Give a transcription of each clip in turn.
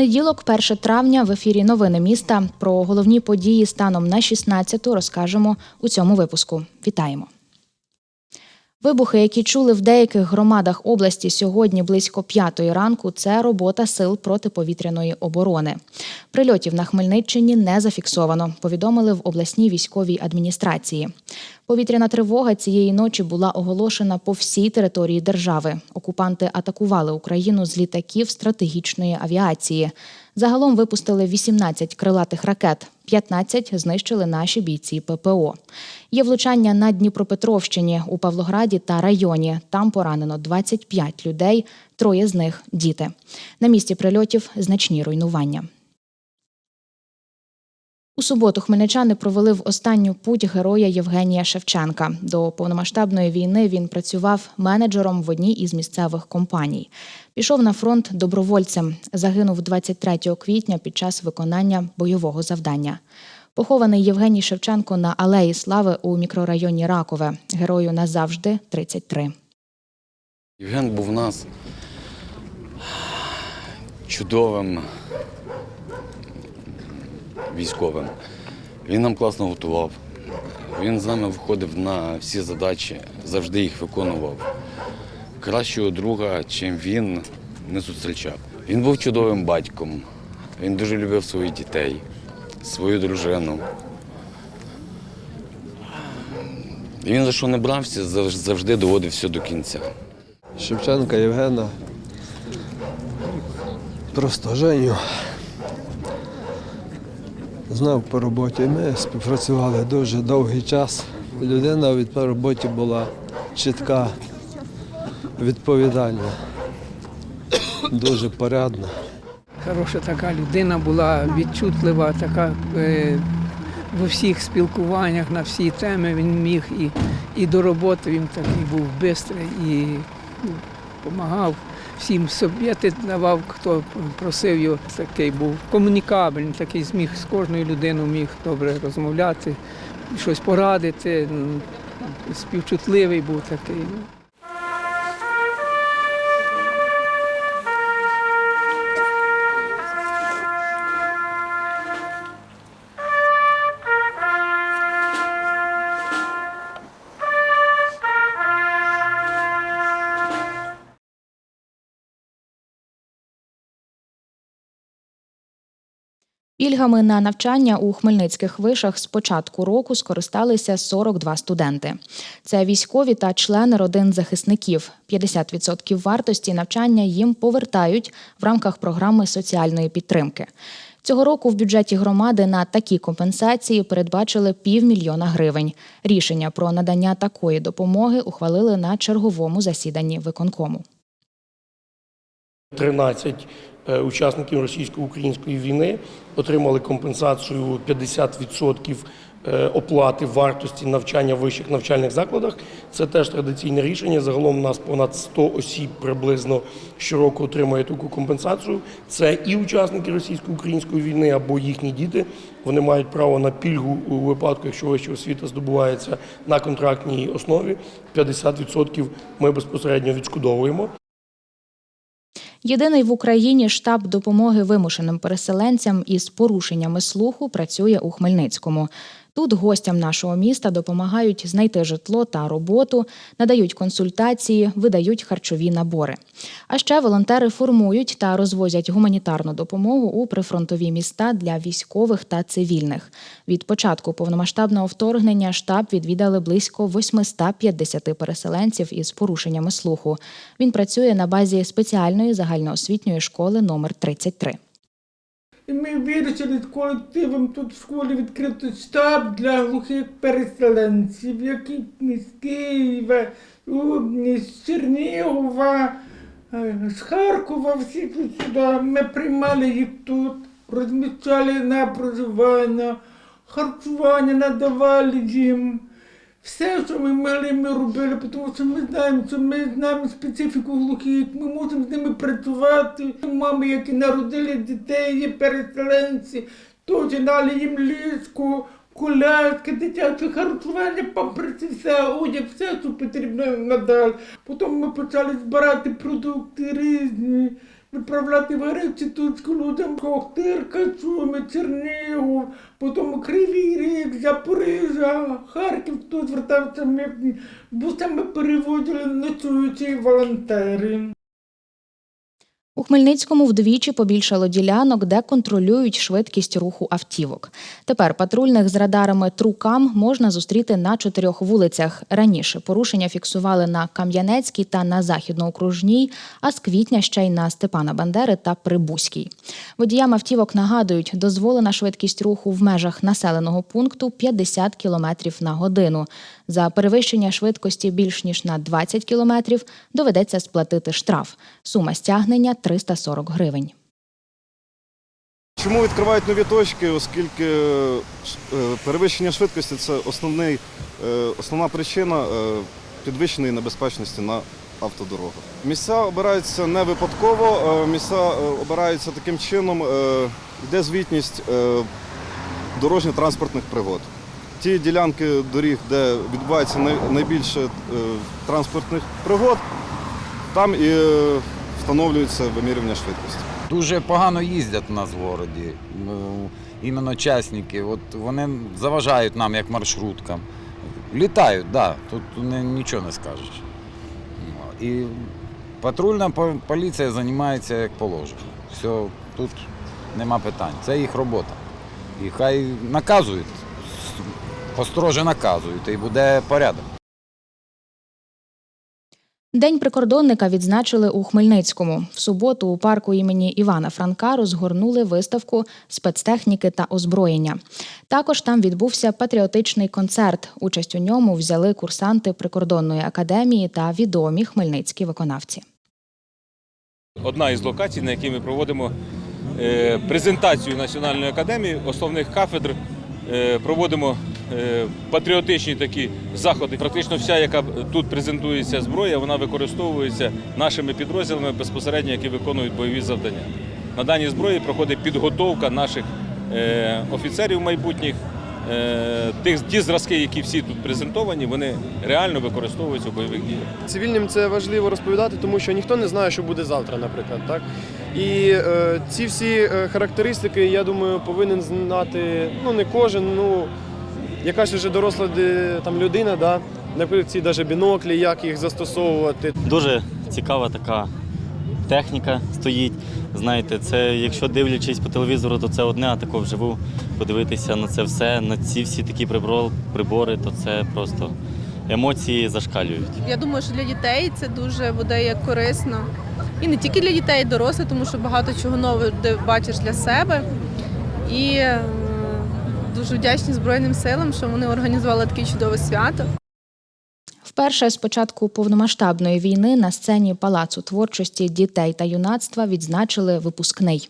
Понеділок, 1 травня, в ефірі Новини міста. Про головні події станом на 16 розкажемо у цьому випуску. Вітаємо. Вибухи, які чули в деяких громадах області сьогодні близько п'ятої ранку, це робота сил протиповітряної оборони. Прильотів на Хмельниччині не зафіксовано, повідомили в обласній військовій адміністрації. Повітряна тривога цієї ночі була оголошена по всій території держави. Окупанти атакували Україну з літаків стратегічної авіації. Загалом випустили 18 крилатих ракет, 15 знищили наші бійці ППО. Є влучання на Дніпропетровщині у Павлограді та районі. Там поранено 25 людей, троє з них діти. На місці прильотів значні руйнування. У суботу хмельничани провели в останню путь героя Євгенія Шевченка. До повномасштабної війни він працював менеджером в одній із місцевих компаній. Пішов на фронт добровольцем. Загинув 23 квітня під час виконання бойового завдання. Похований Євгеній Шевченко на Алеї Слави у мікрорайоні Ракове. Герою назавжди 33. Євген був у нас чудовим військовим. Він нам класно готував. Він з нами виходив на всі задачі, завжди їх виконував. Кращого друга, чим він, не зустрічав. Він був чудовим батьком. Він дуже любив своїх дітей, свою дружину. Він за що не брався, завжди доводив все до кінця. Шевченка Євгена. Просто Женю. Знав по роботі. Ми співпрацювали дуже довгий час. Людина від по роботі була чітка, відповідальна, дуже порядна. Хороша така людина була, відчутлива, така е, в усіх спілкуваннях на всі теми він міг і, і до роботи він такий був швидкий і допомагав всім совєти давав, хто просив його. Такий був комунікабельний, такий зміг з кожною людиною міг добре розмовляти, щось порадити. Співчутливий був такий. Пільгами на навчання у хмельницьких вишах з початку року скористалися 42 студенти. Це військові та члени родин захисників. 50% вартості навчання їм повертають в рамках програми соціальної підтримки. Цього року в бюджеті громади на такі компенсації передбачили півмільйона гривень. Рішення про надання такої допомоги ухвалили на черговому засіданні виконкому. 13 е, учасників російсько-української війни отримали компенсацію 50% е, оплати вартості навчання в вищих навчальних закладах. Це теж традиційне рішення. Загалом у нас понад 100 осіб приблизно щороку отримує таку компенсацію. Це і учасники російсько-української війни або їхні діти. Вони мають право на пільгу у випадку, якщо вища освіта здобувається на контрактній основі. 50% ми безпосередньо відшкодовуємо. Єдиний в Україні штаб допомоги вимушеним переселенцям із порушеннями слуху працює у Хмельницькому. Тут гостям нашого міста допомагають знайти житло та роботу, надають консультації, видають харчові набори. А ще волонтери формують та розвозять гуманітарну допомогу у прифронтові міста для військових та цивільних. Від початку повномасштабного вторгнення штаб відвідали близько 850 переселенців із порушеннями слуху. Він працює на базі спеціальної загальноосвітньої школи номер 33. І ми вирішили з колективом тут в школі відкрити штаб для глухих переселенців, які з Києва, з Чернігова, е, з Харкова, всі тут сюди. Ми приймали їх тут, розміщали на проживання, харчування надавали їм. Все, що ми могли, ми робили, тому що ми знаємо, що ми знаємо специфіку глухих, ми можемо з ними працювати. Мами, які народили дітей, є переселенці, теж дали їм ліжко, коляски, дитяче харчування, памперси, все, одяг, все, що потрібно надали. Потім ми почали збирати продукти різні, відправляти в точки людям, Охтирка, Суми, Чернігов, потім Кривий Рік, Запоріжжя, Харків, тут звертався, ми бусами переводили ночуючі волонтери. У Хмельницькому вдвічі побільшало ділянок, де контролюють швидкість руху автівок. Тепер патрульних з радарами Трукам можна зустріти на чотирьох вулицях. Раніше порушення фіксували на Кам'янецькій та на Західноокружній, а з квітня ще й на Степана Бандери та Прибузькій. Водіям автівок нагадують, дозволена швидкість руху в межах населеного пункту 50 км на годину. За перевищення швидкості більш ніж на 20 км доведеться сплатити штраф. Сума стягнення 340 гривень. Чому відкривають нові точки? Оскільки е, перевищення швидкості це основний, е, основна причина е, підвищеної небезпечності на автодорогах. Місця обираються не випадково, місця обираються таким чином, е, йде звітність дорожньо-транспортних пригод. Ті ділянки доріг, де відбувається найбільше е, транспортних пригод, там і е, встановлюється вимірювання швидкості. Дуже погано їздять у нас в городі. Ну, іменно частники. От вони заважають нам як маршруткам. Літають, так, да, тут нічого не скажеш. І патрульна поліція займається як положено. Все, тут нема питань. Це їх робота. І хай наказують, построже наказують, і буде порядок. День прикордонника відзначили у Хмельницькому. В суботу у парку імені Івана Франка розгорнули виставку спецтехніки та озброєння. Також там відбувся патріотичний концерт. Участь у ньому взяли курсанти прикордонної академії та відомі хмельницькі виконавці. Одна із локацій, на якій ми проводимо е, презентацію Національної академії, основних кафедр, е, проводимо патріотичні такі заходи. Практично вся, яка тут презентується зброя, вона використовується нашими підрозділами безпосередньо, які виконують бойові завдання. На даній зброї проходить підготовка наших е, офіцерів майбутніх. Е, Тих ті зразки, які всі тут презентовані, вони реально використовуються у бойових діях. Цивільним це важливо розповідати, тому що ніхто не знає, що буде завтра, наприклад. Так? І е, ці всі е, характеристики, я думаю, повинен знати ну не кожен, ну якась вже доросла там людина, да? наприклад, ці навіть біноклі, як їх застосовувати. Дуже цікава така техніка стоїть. Знаєте, це якщо дивлячись по телевізору, то це одне, а тако вживу подивитися на це все, на ці всі такі прибори, то це просто емоції зашкалюють. Я думаю, що для дітей це дуже буде як корисно. І не тільки для дітей, і дорослих, тому що багато чого нового бачиш для себе. І дуже вдячні Збройним силам, що вони організували таке чудове свято. Вперше з початку повномасштабної війни на сцені Палацу творчості дітей та юнацтва відзначили випускний.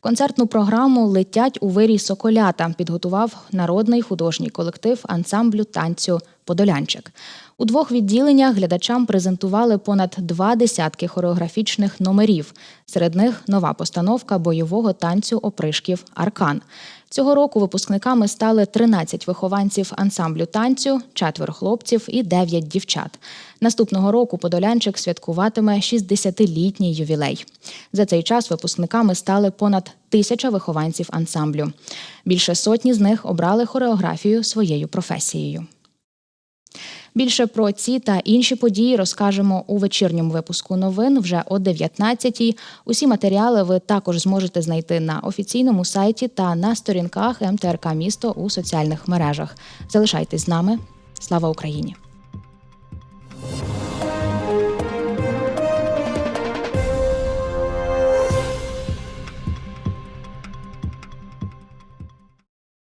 Концертну програму Летять у вирій соколята підготував народний художній колектив ансамблю танцю Подолянчик. У двох відділеннях глядачам презентували понад два десятки хореографічних номерів. Серед них нова постановка бойового танцю опришків Аркан. Цього року випускниками стали 13 вихованців ансамблю танцю, четверо хлопців і 9 дівчат. Наступного року Подолянчик святкуватиме 60-літній ювілей. За цей час випускниками стали понад тисяча вихованців ансамблю. Більше сотні з них обрали хореографію своєю професією. Більше про ці та інші події розкажемо у вечірньому випуску новин вже о 19-й. Усі матеріали ви також зможете знайти на офіційному сайті та на сторінках МТРК Місто у соціальних мережах. Залишайтесь з нами. Слава Україні!